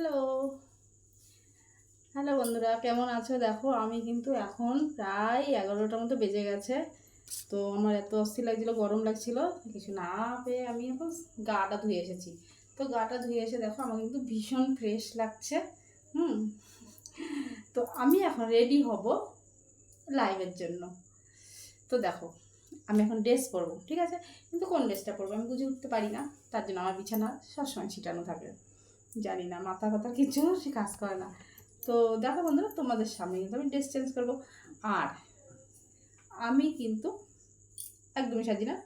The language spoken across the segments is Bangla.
হ্যালো হ্যালো বন্ধুরা, কেমন আছো? দেখো, আমি কিন্তু এখন প্রায় এগারোটার মতো বেজে গেছে। তো আমার এত অস্থির লাগছিল, গরম লাগছিল, কিছু না পেয়ে আমি এখন গাটা ধুয়ে এসেছি। তো গাটা ধুয়ে এসে দেখো, আমার কিন্তু ভীষণ ফ্রেশ লাগছে, হুম। তো আমি এখন রেডি হব লাইভের জন্য। তো দেখো, আমি এখন ড্রেস পরবো, ঠিক আছে? কিন্তু কোন ড্রেসটা পরবো? আমি বুঝে উঠতে পারি না, তার জন্য আমার বিছানা সবসময় ছিটানো থাকে। জানি না, মাথা কথা কিছু সে কাজ করে না। তো দেখো বন্ধুরা, তোমাদের সামনে কিন্তু আমি ড্রেস চেঞ্জ করব। আর আমি কিন্তু একদমই সাজি না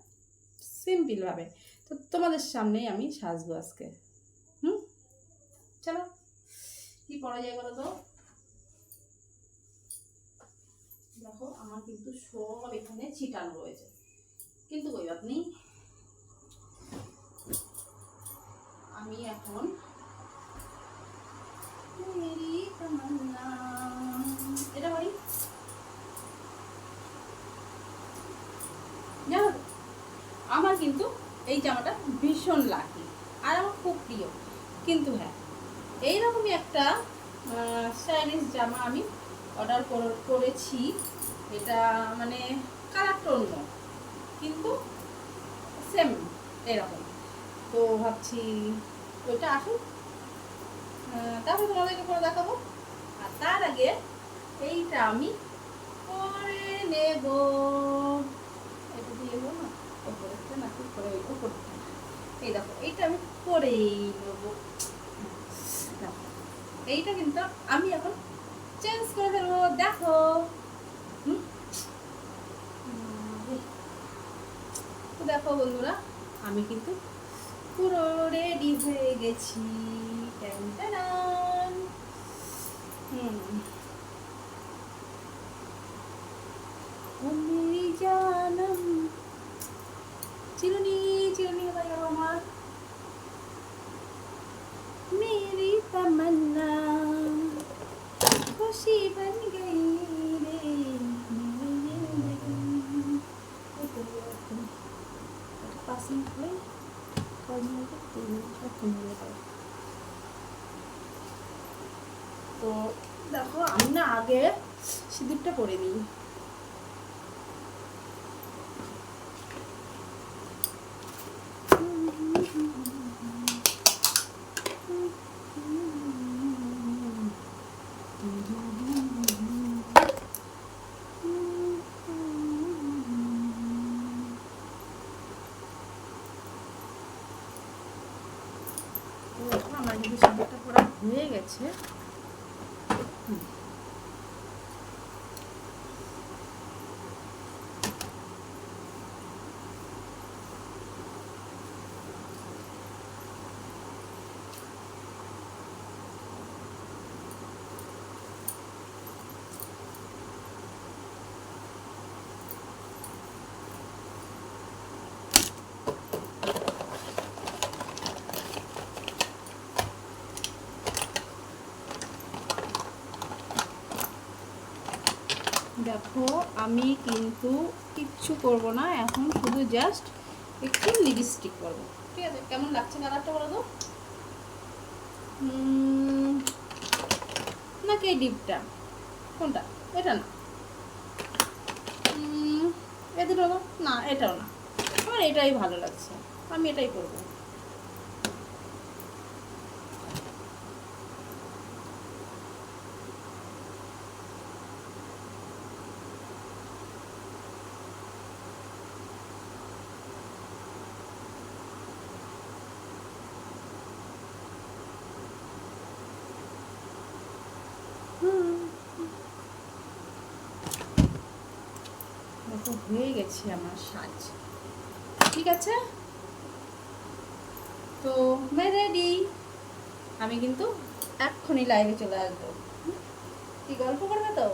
সিম্পলভাবে তো তোমাদের সামনেই আমি সাজবো আজকে। হুম? চলো, কি পড়া যায় বলো তো? দেখো, আমার কিন্তু সব এখানে ছিটানো রয়েছে। কিন্তু বাত নেই আমি এখন মেরি তামান্না এটা বলি জানো তো, আমার কিন্তু এই জামাটা ভীষণ লাকি আর আমার খুব প্রিয়। কিন্তু হ্যাঁ এইরকমই একটা চাইনিজ জামা আমি অর্ডার করেছি। এটা মানে কালারটা অন্য কিন্তু সেম এরকম। তো ভাবছি ওইটা আসুক। তারপরে তোমাদেরকে করে দেখাবো। আর তার আগে এইটা আমি পরে নেব। এটা দিয়ে না ওপরেরটা নাকি করে ওপরটা এই দেখো, এইটা আমি করেই নেব। এইটা কিন্তু আমি এখন চেঞ্জ করে ফেলব, দেখো। দেখো বন্ধুরা, আমি কিন্তু পুরো রেডি হয়ে গেছি। হুম। জানম চিরুনি চিরুনি হয়ে গেল আমার। মেরি তমন্না, খুশি বন গই রে পাসিং প্লে তো দেখো, আমি না আগে সিঁদুরটা পরে নিই। কিন্তু করা হয়ে গেছে। দেখো, আমি কিন্তু কিচ্ছু করব না, এখন শুধু জাস্ট একটু লিপস্টিক করব। ঠিক আছে? কেমন লাগছে কালারটা বলো তো? নাকি এই ডিপটা? কোনটা? এটা না। এ? না, এটাও না। আমার এটাই ভালো লাগছে। আমি এটাই করব। দেখো, হয়ে গেছে আমার সাজ। ঠিক আছে? তো রেডি আমি কিন্তু এক্ষুনি লাইভে চলে আসব। কি গল্প করবে তো?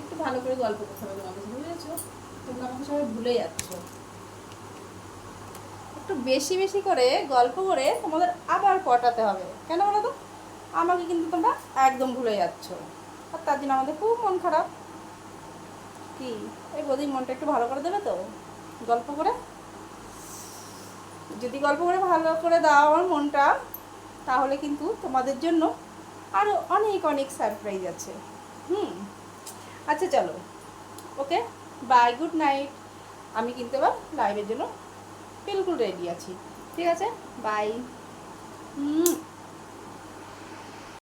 একটু ভালো করে গল্প করতে হবে তোমাদের সাথে, বুঝেছ? তোমরা আমাকে সবাই ভুলে যাচ্ছ। একটু বেশি বেশি করে গল্প করে তোমাদের আবার পটাতে হবে। কেন বলো তো? আমাকে কিন্তু তোমরা একদম ভুলে যাচ্ছ। আর তার জন্য আমাদের খুব মন খারাপ। কি? এই বৌদির মনটা একটু ভালো করে দেবে তো? গল্প করে? যদি গল্প করে ভালো করে দাও আমার মনটা, তাহলে কিন্তু তোমাদের জন্য আরও অনেক অনেক সারপ্রাইজ আছে। হুম? আচ্ছা চলো। ওকে? বাই গুড নাইট আমি কিন্তু এবার লাইভের জন্য বিলকুল রেডি আছি। ঠিক আছে? বাই হুম।